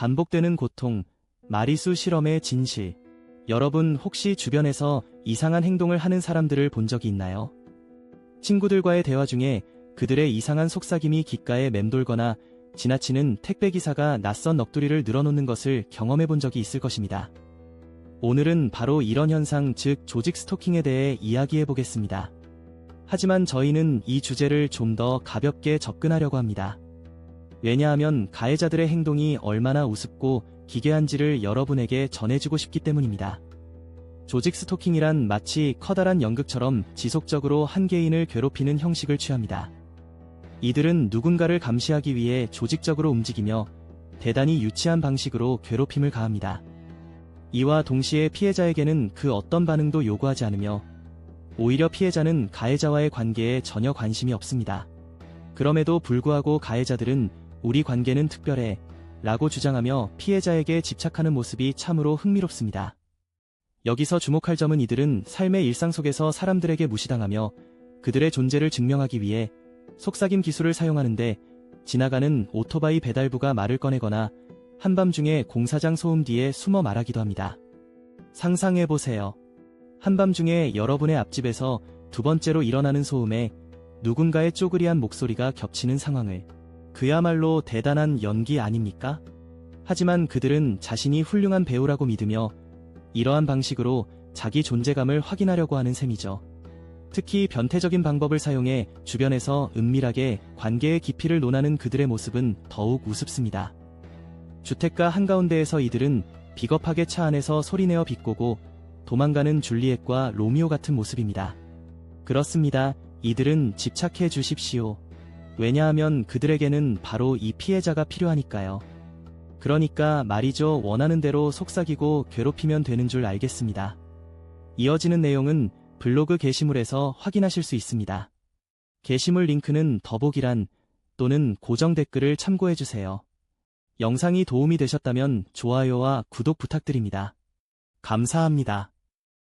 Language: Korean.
반복되는 고통, 마리수 실험의 진실. 여러분 혹시 주변에서 이상한 행동을 하는 사람들을 본 적이 있나요? 친구들과의 대화 중에 그들의 이상한 속삭임이 귓가에 맴돌거나 지나치는 택배기사가 낯선 넋두리를 늘어놓는 것을 경험해 본 적이 있을 것입니다. 오늘은 바로 이런 현상, 즉 조직 스토킹에 대해 이야기해 보겠습니다. 하지만 저희는 이 주제를 좀 더 가볍게 접근하려고 합니다. 왜냐하면 가해자들의 행동이 얼마나 우습고 기괴한지를 여러분에게 전해주고 싶기 때문입니다. 조직 스토킹이란 마치 커다란 연극처럼 지속적으로 한 개인을 괴롭히는 형식을 취합니다. 이들은 누군가를 감시하기 위해 조직적으로 움직이며 대단히 유치한 방식으로 괴롭힘을 가합니다. 이와 동시에 피해자에게는 그 어떤 반응도 요구하지 않으며 오히려 피해자는 가해자와의 관계에 전혀 관심이 없습니다. 그럼에도 불구하고 가해자들은 우리 관계는 특별해 라고 주장하며 피해자에게 집착하는 모습이 참으로 흥미롭습니다. 여기서 주목할 점은 이들은 삶의 일상 속에서 사람들에게 무시당하며 그들의 존재를 증명하기 위해 속삭임 기술을 사용하는데 지나가는 오토바이 배달부가 말을 꺼내거나 한밤중에 공사장 소음 뒤에 숨어 말하기도 합니다. 상상해보세요. 한밤중에 여러분의 앞집에서 두 번째로 일어나는 소음에 누군가의 쪼그리한 목소리가 겹치는 상황을 그야말로 대단한 연기 아닙니까? 하지만 그들은 자신이 훌륭한 배우라고 믿으며 이러한 방식으로 자기 존재감을 확인하려고 하는 셈이죠. 특히 변태적인 방법을 사용해 주변에서 은밀하게 관계의 깊이를 논하는 그들의 모습은 더욱 우습습니다. 주택가 한가운데에서 이들은 비겁하게 차 안에서 소리내어 비꼬고 도망가는 줄리엣과 로미오 같은 모습입니다. 그렇습니다. 이들은 집착해 주십시오. 왜냐하면 그들에게는 바로 이 피해자가 필요하니까요. 그러니까 말이죠. 원하는 대로 속삭이고 괴롭히면 되는 줄 알겠습니다. 이어지는 내용은 블로그 게시물에서 확인하실 수 있습니다. 게시물 링크는 더보기란 또는 고정 댓글을 참고해주세요. 영상이 도움이 되셨다면 좋아요와 구독 부탁드립니다. 감사합니다.